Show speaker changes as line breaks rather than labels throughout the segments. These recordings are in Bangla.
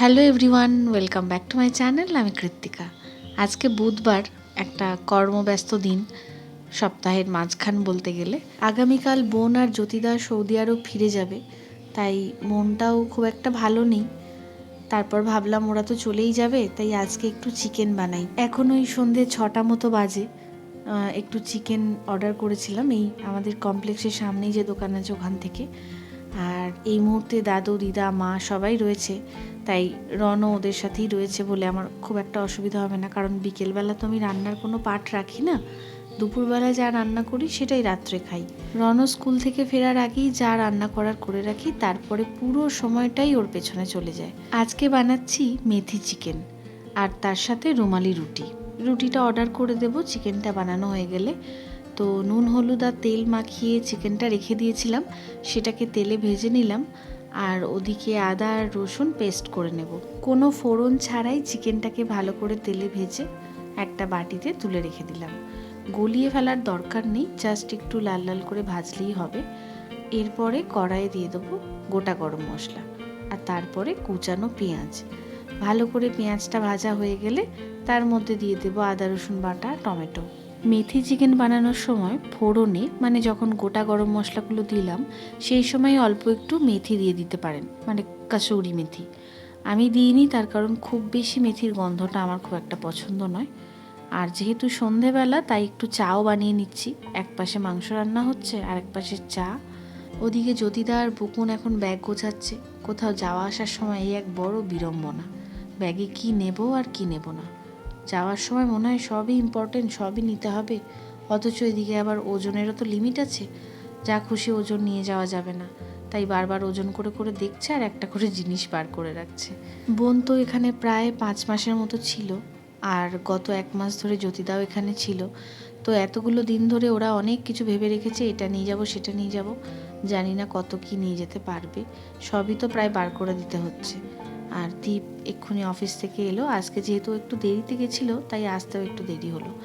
Hello everyone welcome back to my channel আমি কৃত্তিকা আজকে বুধবার একটা কর্মব্যস্ত দিন, সপ্তাহের মাঝখান বলতে গেলে। আগামীকাল বোন আর জ্যোতিদা সৌদি আরব ফিরে যাবে, তাই মনটাও খুব একটা ভালো নেই। তারপর ভাবলাম ওরা তো চলেই যাবে, তাই আজকে একটু চিকেন বানাই। এখন ওই সন্ধে ছটা মতো বাজে একটু চিকেন অর্ডার করেছিলাম, এই আমাদের কমপ্লেক্সের সামনেই যে দোকান আছে ওখান থেকে। আর এই মুহূর্তে দাদু, দিদা, মা সবাই রয়েছে। তাই রনও ওদের সাথেই রয়েছে বলে আমার খুব একটা অসুবিধা হবে না। কারণ বিকেলবেলা তো আমি রান্নার কোনো পাট রাখি না। দুপুরবেলায় যা রান্না করি সেটাই রাত্রে খাই। রনও স্কুল থেকে ফেরার আগেই যা রান্না করার করে রাখি, তারপরে পুরো সময়টাই ওর পেছনে চলে যায়। আজকে বানাচ্ছি মেথি চিকেন আর তার সাথে রুমালি রুটি। রুটিটা অর্ডার করে দেব, চিকেনটা বানানো হয়ে গেলে। তো নুন, হলুদ আর তেল মাখিয়ে চিকেনটা রেখে দিয়েছিলাম। সেটাকে তেলে ভেজে নিলাম আর ওদিকে আদা আর রসুন পেস্ট করে নেব। কোনো ফোড়ন ছাড়াই চিকেনটাকে ভালো করে তেলে ভেজে একটা বাটিতে তুলে রেখে দিলাম। গলিয়ে ফেলার দরকার নেই জাস্ট একটু লাল লাল করে ভাজলেই হবে। এরপরে কড়াইয়ে দিয়ে দেবো গোটা গরম মশলা আর তারপরে কুচানো পেঁয়াজ। ভালো করে পেঁয়াজটা ভাজা হয়ে গেলে তার মধ্যে দিয়ে দেবো আদা, রসুন বাটা টমেটো। মেথি চিকেন বানানোর সময় ফোড়নে মানে যখন গোটা গরম মশলাগুলো দিলাম, সেই সময় অল্প একটু মেথি দিয়ে দিতে পারেন মানে কাসৌরি মেথি। আমি দিইনি, তার কারণ খুব বেশি মেথির গন্ধটা আমার খুব একটা পছন্দ নয়। আর যেহেতু সন্ধেবেলা, তাই একটু চাও বানিয়ে নিচ্ছি। এক পাশে মাংস রান্না হচ্ছে, আর এক পাশে চা। ওদিকে জ্যোতিদা আর বুকুন এখন ব্যাগ গোছাচ্ছে। কোথাও যাওয়া আসার সময় এই এক বড় বিড়ম্বনা। ব্যাগে কি নেব আর কি নেব না। যাওয়ার সময় মনে হয় সবই ইম্পর্টেন্ট সবই নিতে হবে। অথচ এদিকে আবার ওজনেরও তো লিমিট আছে। যা খুশি ওজন নিয়ে যাওয়া যাবে না। তাই বারবার ওজন করে করে দেখছে আর একটা করে জিনিস বার করে রাখছে। বোন তো এখানে প্রায় পাঁচ মাসের মতো ছিল। আর গত এক মাস ধরে জ্যোতিদাও এখানে ছিল। তো এতগুলো দিন ধরে ওরা অনেক কিছু ভেবে রেখেছে, এটা নিয়ে যাব, সেটা নিয়ে যাব। জানি না কত কি নিয়ে যেতে পারবে। সবই তো প্রায় বার করে দিতে হচ্ছে। আর দীপ এক্ষুনি অফিস থেকে এলো। আজকে যেহেতু একটু দেরিতে গেছিল, তাই আসতেও একটু দেরি হলো।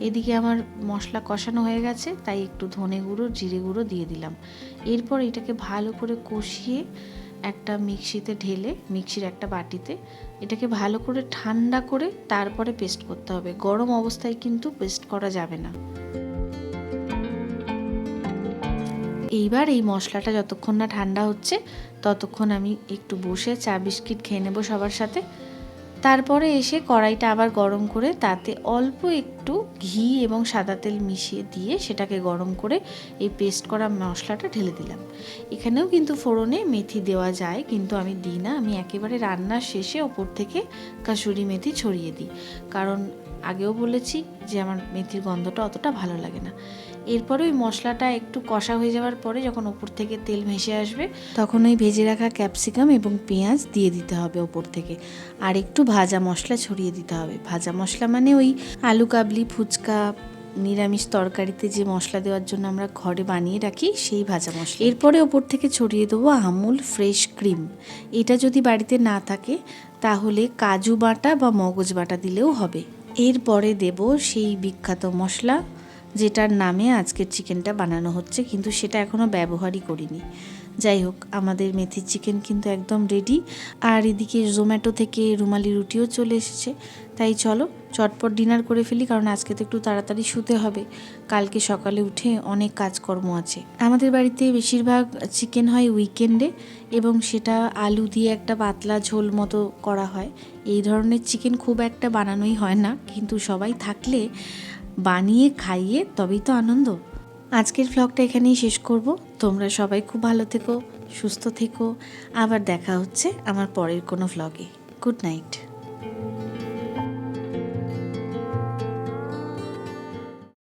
এদিকে আমার মশলা কষানো হয়ে গেছে, তাই একটু ধনে গুঁড়ো, জিরে গুঁড়ো দিয়ে দিলাম। এরপর এটাকে ভালো করে কষিয়ে একটা মিক্সিতে ঢেলে, মিক্সির একটা বাটিতে, এটাকে ভালো করে ঠান্ডা করে তারপরে পেস্ট করতে হবে। গরম অবস্থায় কিন্তু পেস্ট করা যাবে না। এইবার এই মশলাটা যতক্ষণ না ঠান্ডা হচ্ছে, ততক্ষণ আমি একটু বসে চা বিস্কিট খেয়ে নেব সবার সাথে। তারপরে এসে কড়াইটা আবার গরম করে তাতে অল্প একটু ঘি এবং সাদা তেল মিশিয়ে দিয়ে সেটাকে গরম করে এই পেস্ট করা মশলাটা ঢেলে দিলাম। এখানেও কিন্তু ফোড়নে মেথি দেওয়া যায়, কিন্তু আমি দিই না। আমি একেবারে রান্নার শেষে ওপর থেকে কাসুরি মেথি ছড়িয়ে দিই। কারণ আগেও বলেছি যে আমার মেথির গন্ধটা অতটা ভালো লাগে না। এরপরে ওই মশলাটা একটু কষা হয়ে যাওয়ার পরে যখন ওপর থেকে তেল ভেসে আসবে, তখন ওই ভেজে রাখা ক্যাপসিকাম এবং পেঁয়াজ দিয়ে দিতে হবে ওপর থেকে। আর একটু ভাজা মশলা ছড়িয়ে দিতে হবে। ভাজা মশলা মানে ওই আলু কাবলি, ফুচকা, নিরামিষ তরকারিতে যে মশলা দেওয়ার জন্য আমরা ঘরে বানিয়ে রাখি, সেই ভাজা মশলা। এরপরে ওপর থেকে ছড়িয়ে দেবো আমুল ফ্রেশ ক্রিম। এটা যদি বাড়িতে না থাকে, তাহলে কাজু বাটা বা মগজ বাটা দিলেও হবে। এরপরে দেব সেই বিখ্যাত মশলা যেটার নামে আজকের চিকেনটা বানানো হচ্ছে, কিন্তু সেটা এখনও ব্যবহারই করিনি। যাই হোক, আমাদের মেথির চিকেন কিন্তু একদম রেডি আর এদিকে জোম্যাটো থেকে রুমালি রুটিও চলে এসেছে। তাই চলো, চটপট ডিনার করে ফেলি, কারণ আজকে তো একটু তাড়াতাড়ি শুতে হবে। কালকে সকালে উঠে অনেক কাজকর্ম আছে। আমাদের বাড়িতে বেশিরভাগ চিকেন হয় উইকেন্ডে এবং সেটা আলু দিয়ে একটা পাতলা ঝোল মতো করা হয়। এই ধরনের চিকেন খুব একটা বানানোই হয় না, কিন্তু সবাই থাকলে বানিয়ে খাইয়ে তবেই তো আনন্দ। আজকের ভ্লগটা এখানেই শেষ করব। তোমরা সবাই খুব ভালো থেকো, সুস্থ থেকো। আবার দেখা হচ্ছে আমার পরের কোনো ভ্লগে গুড নাইট